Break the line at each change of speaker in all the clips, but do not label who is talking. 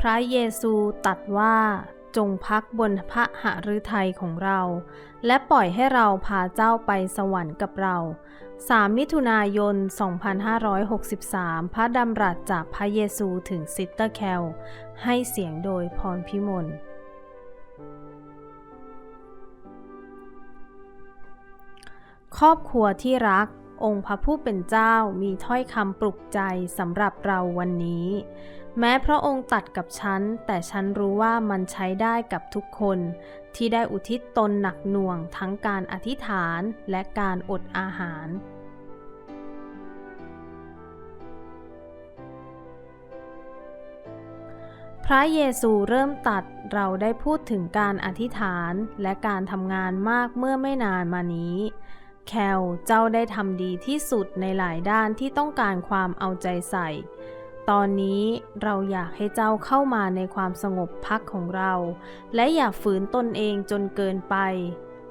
พระเยซูตัดว่าจงพักบนพระหฤทัยของเรา และปล่อยให้เราพาเจ้าไปสวรรค์กับเรา 3 มิถุนายน 2563 พระดำรัสจากพระเยซูถึงซิสเตอร์แคล ให้เสียงโดยพรพิมล ครอบครัวที่รัก องค์พระผู้เป็นเจ้ามีถ้อยคำปลุกใจสำหรับเราวันนี้ แม้พระองค์ตัดกับฉัน แต่ฉันรู้ว่ามันใช้ได้กับทุกคน ที่ได้อุทิศตนหนักหน่วงทั้งการอธิษฐานและการอดอาหารพระเยซูเริ่มตัดเราได้พูดถึงการอธิษฐานและการทำงานมากเมื่อไม่นานมานี้ แคลเจ้าได้ทำดีที่สุดในหลายด้านที่ต้องการความเอาใจใส่ ตอนนี้เราอยากให้เจ้าเข้ามาในความสงบพักของเรา และอย่าฝืนตนเองจนเกินไป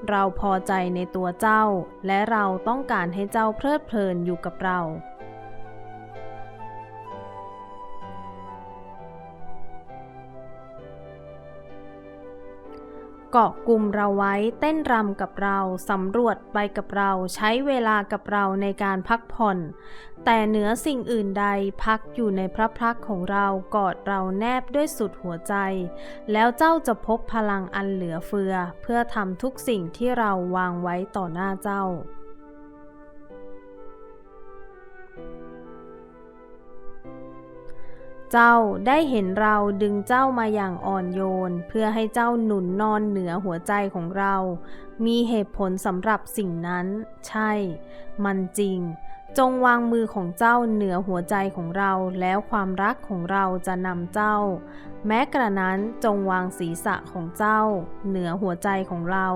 เราพอใจในตัวเจ้า และเราต้องการให้เจ้าเพลิดเพลินอยู่กับเรา เกาะกลุ่มเราไว้เต้นรำกับเรา สำรวจไปกับเราใช้เวลากับเราในการพักผ่อน แต่เหนือสิ่งอื่นใดพักอยู่ในพระพักของเรากอดเราแนบด้วยสุดหัวใจ แล้วเจ้าจะพบพลังอันเหลือเฟือ เพื่อทำทุกสิ่งที่เราวางไว้ต่อหน้าเจ้า เจ้าได้เห็นเราดึงเจ้ามาอย่างอ่อนโยน เพื่อให้เจ้าหนุนนอนเหนือหัวใจของเรา มีเหตุผลสำหรับสิ่งนั้น ใช่ มันจริง จงวางมือของเจ้าเหนือหัวใจของเราแล้วความรักของเราจะนำเจ้า แม้กระนั้นจงวางศีรษะของเจ้า เหนือหัวใจของเรา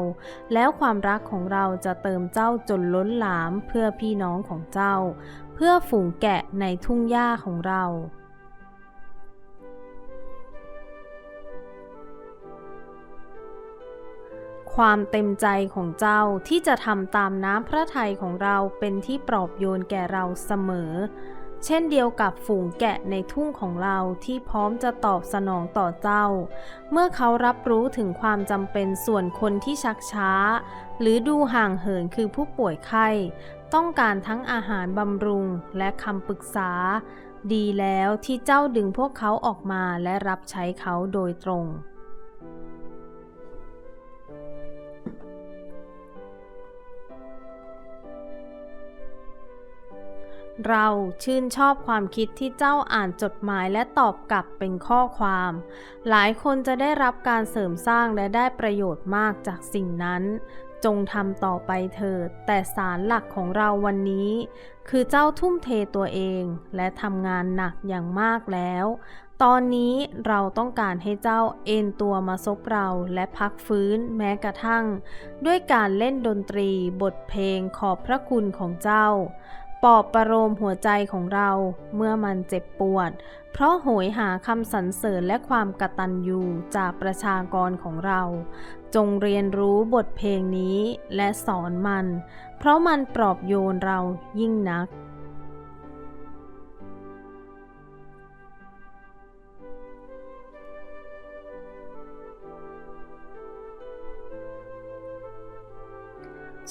แล้วความรักของเราจะเติมเจ้าจนล้นหลามเพื่อพี่น้องของเจ้า เพื่อฝูงแกะในทุ่งหญ้าของเรา ความเต็มใจของเจ้าที่จะทำตามน้ำพระทัยของเราเป็นที่ปลอบโยนแก่เราเสมอ เช่นเดียวกับฝูงแกะในทุ่งของเราที่พร้อมจะตอบสนองต่อเจ้า เมื่อเขารับรู้ถึงความจำเป็นส่วนคนที่ชักช้า หรือดูห่างเหินคือผู้ป่วยไข้ ต้องการทั้งอาหารบำรุงและคำปรึกษา ดีแล้วที่เจ้าดึงพวกเขาออกมาและรับใช้เขาโดยตรง เราชื่นชอบความคิดที่เจ้าอ่านจดหมายและตอบกลับเป็นข้อความ หลายคนจะได้รับการเสริมสร้างและได้ประโยชน์มากจากสิ่งนั้น จงทำต่อไปเถิด แต่สารหลักของเราวันนี้ คือเจ้าทุ่มเทตัวเอง และทำงานหนักอย่างมากแล้ว ตอนนี้เราต้องการให้เจ้าเอนตัวมาซบเราและพักฟื้นแม้กระทั่ง ด้วยการเล่นดนตรีบทเพลงขอบพระคุณของเจ้า ปลอบประโลมหัวใจของเราเมื่อมันเจ็บปวด เพราะโหยหาคำสรรเสริญและความกตัญญูจากประชากรของเรา จงเรียนรู้บทเพลงนี้และสอนมัน เพราะมันปลอบโยนเรายิ่งนัก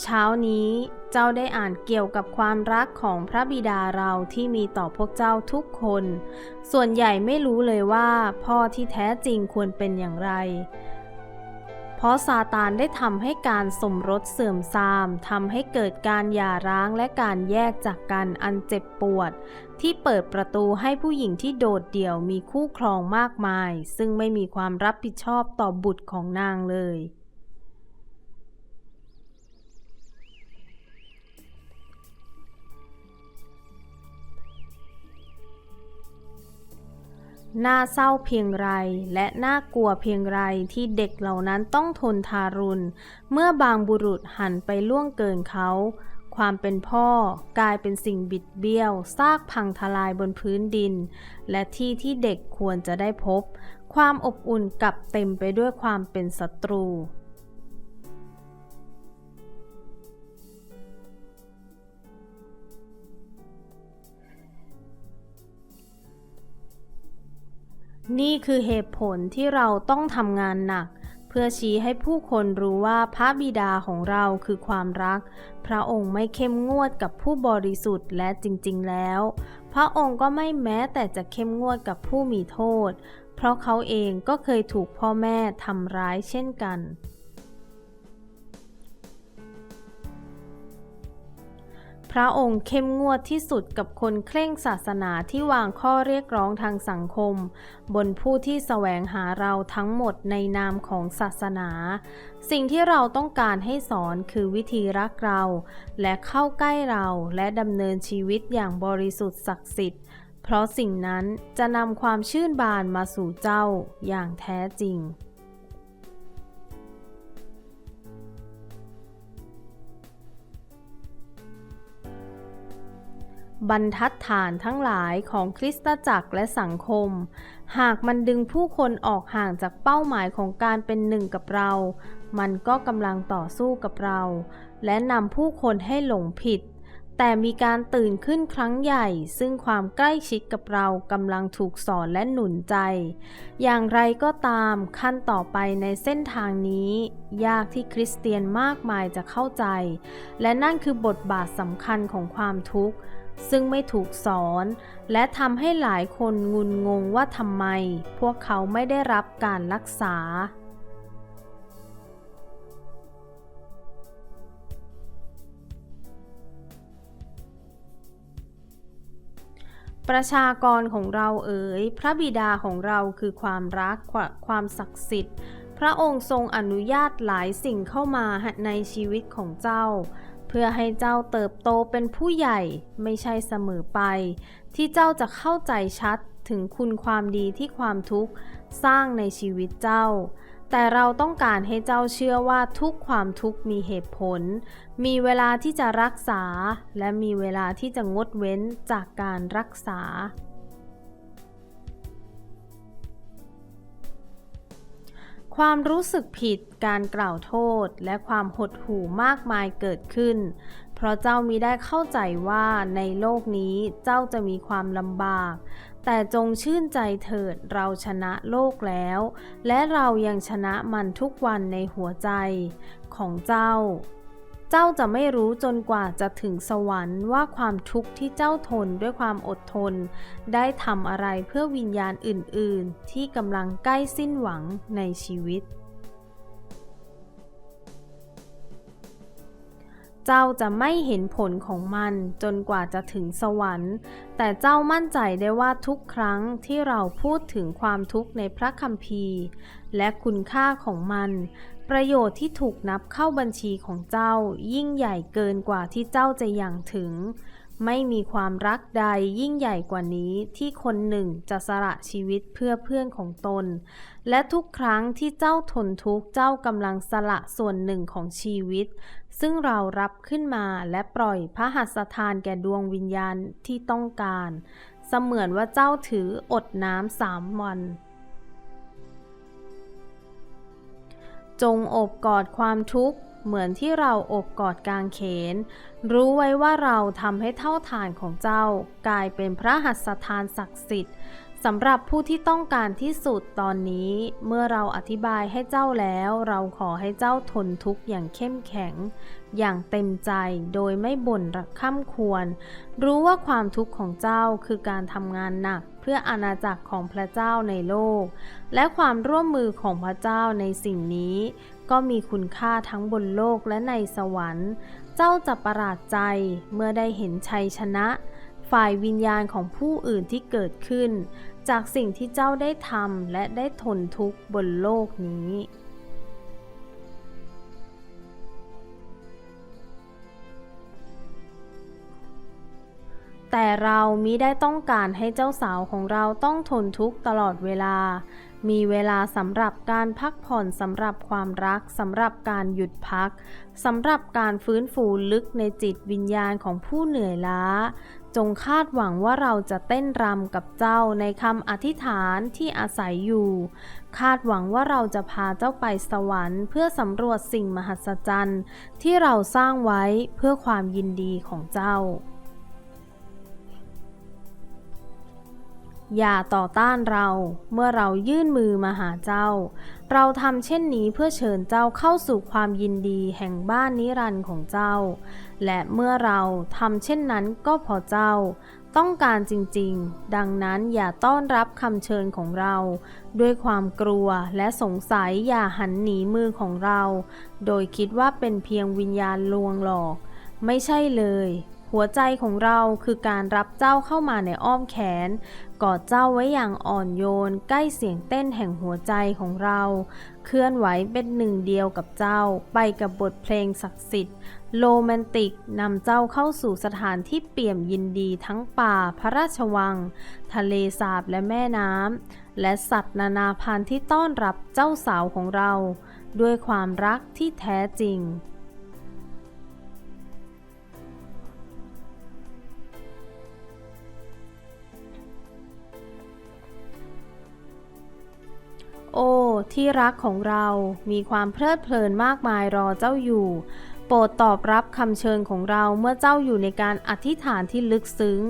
เช้านี้เจ้าได้อ่านเกี่ยวกับความรักของพระบิดาเราที่มีต่อพวกเจ้าทุกคน ส่วนใหญ่ไม่รู้เลยว่าพ่อที่แท้จริงควรเป็นอย่างไร เพราะซาตานได้ทำให้การสมรสเสื่อมทรามทำให้เกิดการหย่าร้างและการแยกจากกันอันเจ็บปวด ที่เปิดประตูให้ผู้หญิงที่โดดเดี่ยวมีคู่ครองมากมาย ซึ่งไม่มีความรับผิดชอบต่อบุตรของนางเลย น่าเศร้าเพียงไรและน่ากลัวเพียงไรที่เด็กเหล่านั้นต้องทนทารุณ เมื่อบางบุรุษหันไปล่วงเกินเขา ความเป็นพ่อกลายเป็นสิ่งบิดเบี้ยวซากพังทลายบนพื้นดิน และที่ที่เด็กควรจะได้พบ ความอบอุ่นกลับเต็มไปด้วยความเป็นศัตรู นี่คือเหตุผลที่เราต้องทำงานหนัก เพื่อชี้ให้ผู้คนรู้ว่าพระบิดาของเราคือความรัก พระองค์ไม่เข้มงวดกับผู้บริสุทธิ์และจริง ๆ แล้ว พระองค์ก็ไม่แม้แต่จะเข้มงวดกับผู้มีโทษ เพราะเขาเองก็เคยถูกพ่อแม่ทำร้ายเช่นกัน พระองค์เข้มงวดที่สุดกับคนเคร่งศาสนาที่วางข้อเรียกร้องทางสังคม บนผู้ที่แสวงหาเราทั้งหมดในนามของศาสนา สิ่งที่เราต้องการให้สอนคือวิธีรักเรา และเข้าใกล้เราและดำเนินชีวิตอย่างบริสุทธิ์ศักดิ์สิทธิ์ เพราะสิ่งนั้นจะนำความชื่นบานมาสู่เจ้าอย่างแท้จริง บรรทัดฐานทั้งหลายของคริสตจักรและสังคม หากมันดึงผู้คนออกห่างจากเป้าหมายของการเป็นหนึ่งกับเรา มันก็กำลังต่อสู้กับเรา และนำผู้คนให้หลงผิด แต่มีการตื่นขึ้นครั้งใหญ่ ซึ่งความใกล้ชิดกับเรากำลังถูกสอนและหนุนใจ อย่างไรก็ตามขั้นต่อไปในเส้นทางนี้ ยากที่คริสเตียนมากมายจะเข้าใจ และนั่นคือบทบาทสำคัญของความทุกข์ ซึ่งไม่ถูกสอน และทำให้หลายคนงุนงงว่าทำไม พวกเขาไม่ได้รับการรักษา ประชากรของเราเอ๋ย พระบิดาของเราคือความรักความศักดิ์สิทธิ์ พระองค์ทรงอนุญาตหลายสิ่งเข้ามาในชีวิตของเจ้า เพื่อให้เจ้าเติบโตเป็นผู้ใหญ่ไม่ใช่เสมอไป ที่เจ้าจะเข้าใจชัดถึงคุณความดีที่ความทุกข์สร้างในชีวิตเจ้า แต่เราต้องการให้เจ้าเชื่อว่าทุกความทุกข์มีเหตุผล มีเวลาที่จะรักษา และมีเวลาที่จะงดเว้นจากการรักษา ความรู้สึกผิด การกล่าวโทษ และความหดหู่มากมายเกิดขึ้น เพราะเจ้ามิได้เข้าใจว่าในโลกนี้เจ้าจะมีความลำบาก แต่จงชื่นใจเถิดเราชนะโลกแล้ว และเรายังชนะมันทุกวันในหัวใจของเจ้า เจ้าจะไม่รู้จนกว่าจะถึงสวรรค์ว่าความทุกข์ที่เจ้าทนด้วยความอดทน ได้ทำอะไรเพื่อวิญญาณอื่น ๆ ที่กำลังใกล้สิ้นหวังในชีวิต เจ้าจะไม่เห็นผลของมันจนกว่าจะถึงสวรรค์ แต่เจ้ามั่นใจได้ว่าทุกครั้งที่เราพูดถึงความทุกข์ในพระคัมภีร์ และคุณค่าของมัน ประโยชน์ที่ถูกนับเข้าบัญชีของเจ้ายิ่งใหญ่เกินกว่าที่เจ้าจะยังถึง ไม่มีความรักใดยิ่งใหญ่กว่านี้ที่คนหนึ่งจะสละชีวิตเพื่อเพื่อนของตน และทุกครั้งที่เจ้าทนทุกข์เจ้ากำลังสละส่วนหนึ่งของชีวิต ซึ่งเรารับขึ้นมาและปล่อยพระหัสถานแก่ดวงวิญญาณที่ต้องการ เสมือนว่าเจ้าถืออดน้ำสามวัน จงอบกอดความทุกข์เหมือนที่เราอบกอดกางเขน รู้ไว้ว่าเราทำให้เท่าฐานของเจ้ากลายเป็นพระหัสถานศักดิ์สิทธิ์ สำหรับผู้ที่ต้องการที่สุดตอนนี้ เมื่อเราอธิบายให้เจ้าแล้ว เราขอให้เจ้าทนทุกข์อย่างเข้มแข็ง อย่างเต็มใจโดยไม่บ่นระค่ำควร รู้ว่าความทุกข์ของเจ้าคือการทำงานหนักเพื่ออาณาจักรของพระเจ้าในโลก และความร่วมมือของพระเจ้าในสิ่งนี้ ก็มีคุณค่าทั้งบนโลกและในสวรรค์ เจ้าจะประหลาดใจเมื่อได้เห็นชัยชนะ ฝ่ายวิญญาณของผู้อื่นที่เกิดขึ้น จากสิ่งที่เจ้าได้ทำและได้ทนทุกข์บนโลกนี้ แต่เรามิได้ต้องการให้เจ้าสาวของเราต้องทนทุกข์ตลอดเวลา มีเวลาสำหรับการพักผ่อนสำหรับความรักสำหรับการหยุดพักสำหรับการฟื้นฟูลึกในจิตวิญญาณของผู้เหนื่อยล้า จงคาดหวังว่าเราจะเต้นรำกับเจ้าในคำอธิษฐานที่อาศัยอยู่ คาดหวังว่าเราจะพาเจ้าไปสวรรค์เพื่อสำรวจสิ่งมหัศจรรย์ที่เราสร้างไว้เพื่อความยินดีของเจ้า อย่าต่อต้านเรา เมื่อเรายื่นมือมาหาเจ้า เราทำเช่นนี้เพื่อเชิญเจ้าเข้าสู่ความยินดีแห่งบ้านนิรันดร์ของเจ้า และเมื่อเราทำเช่นนั้นก็เพอเจ้า ต้องการจริงๆ ดังนั้นอย่าต้อนรับคำเชิญของเรา ด้วยความกลัวและสงสัยอย่าหันหนีมือของเรา โดยคิดว่าเป็นเพียงวิญญาณลวงหลอก ไม่ใช่เลย หัวใจของเราคือการรับเจ้าเข้ามาในอ้อมแขน กอดเจ้าไว้อย่างอ่อนโยน ใกล้เสียงเต้นแห่งหัวใจของเรา เคลื่อนไหวเป็นหนึ่งเดียวกับเจ้า ไปกับบทเพลงศักดิ์สิทธิ์โรแมนติกนำเจ้าเข้าสู่สถานที่เปี่ยมยินดีทั้งป่าพระราชวัง ทะเลสาบและแม่น้ำและสัตว์นานาพันธุ์ที่ต้อนรับเจ้าสาวของเรา ด้วยความรักที่แท้จริง ที่รักของเรา มีความเพลิดเพลินมากมายรอเจ้าอยู่ โปรดตอบรับคำเชิญของเราเมื่อเจ้าอยู่ในการอธิษฐานที่ลึกซึ้ง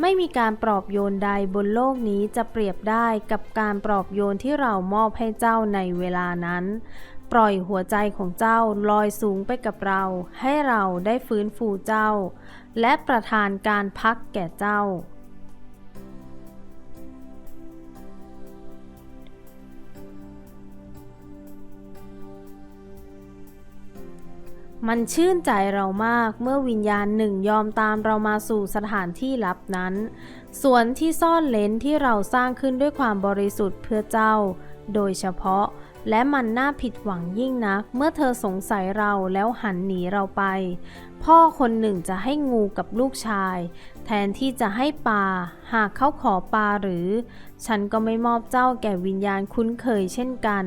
ไม่มีการปลอบโยนใดบนโลกนี้จะเปรียบได้กับการปลอบโยนที่เรามอบให้เจ้าในเวลานั้นปล่อยหัวใจของเจ้าลอยสูงไปกับเรา ให้เราได้ฟื้นฟูเจ้า และประทานการพักแก่เจ้า มันชื่นใจเรามากเมื่อวิญญาณหนึ่งยอมตามเรามาสู่สถานที่ลับนั้น สวนที่ซ่อนเลนที่เราสร้างขึ้นด้วยความบริสุทธิ์เพื่อเจ้า โดยเฉพาะ และมันน่าผิดหวังยิ่งนัก เมื่อเธอสงสัยเราแล้วหันหนีเราไป พ่อคนหนึ่งจะให้งูกับลูกชาย แทนที่จะให้ปลาหากเขาขอปลาหรือ ฉันก็ไม่มอบเจ้าแก่วิญญาณคุ้นเคยเช่นกัน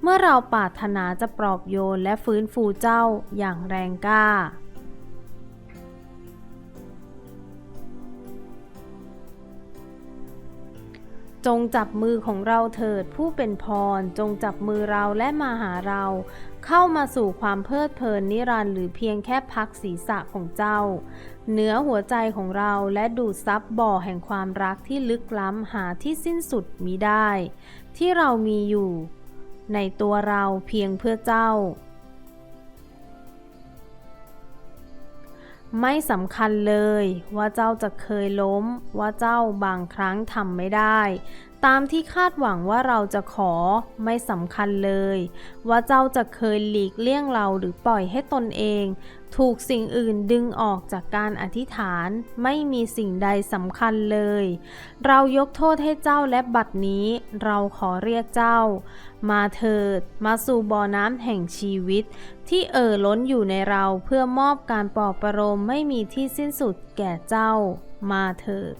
เมื่อเราปรารถนาจะปลอบโยนและฟื้นฟูเจ้าอย่างแรงกล้า จงจับมือของเราเถิดผู้เป็นพร จงจับมือเราและมาหาเรา เข้ามาสู่ความเพลิดเพลินนิรันดร์หรือเพียงแค่พักศีรษะของเจ้า เหนือหัวใจของเราและดูดซับบ่อแห่งความรักที่ลึกล้ำหาที่สิ้นสุดมิได้ ที่เรามีอยู่ ในตัวเราเพียงเพื่อเจ้า ไม่สำคัญเลยว่าเจ้าจะเคยล้มว่าเจ้าบางครั้งทำไม่ได้ ตามที่คาดหวังว่าเราจะขอไม่สำคัญเลย ว่าเจ้าจะเคยหลีกเลี่ยงเราหรือปล่อยให้ตนเอง ถูกสิ่งอื่นดึงออกจากการอธิษฐานไม่มีสิ่งใดสำคัญเลย เรายกโทษให้เจ้าและบัดนี้เราขอเรียกเจ้า มาเถิด มาสู่บ่อน้ำแห่งชีวิต ที่เอ่อล้นอยู่ในเราเพื่อมอบการปลอบประโลมไม่มีที่สิ้นสุดแก่เจ้า มาเถิด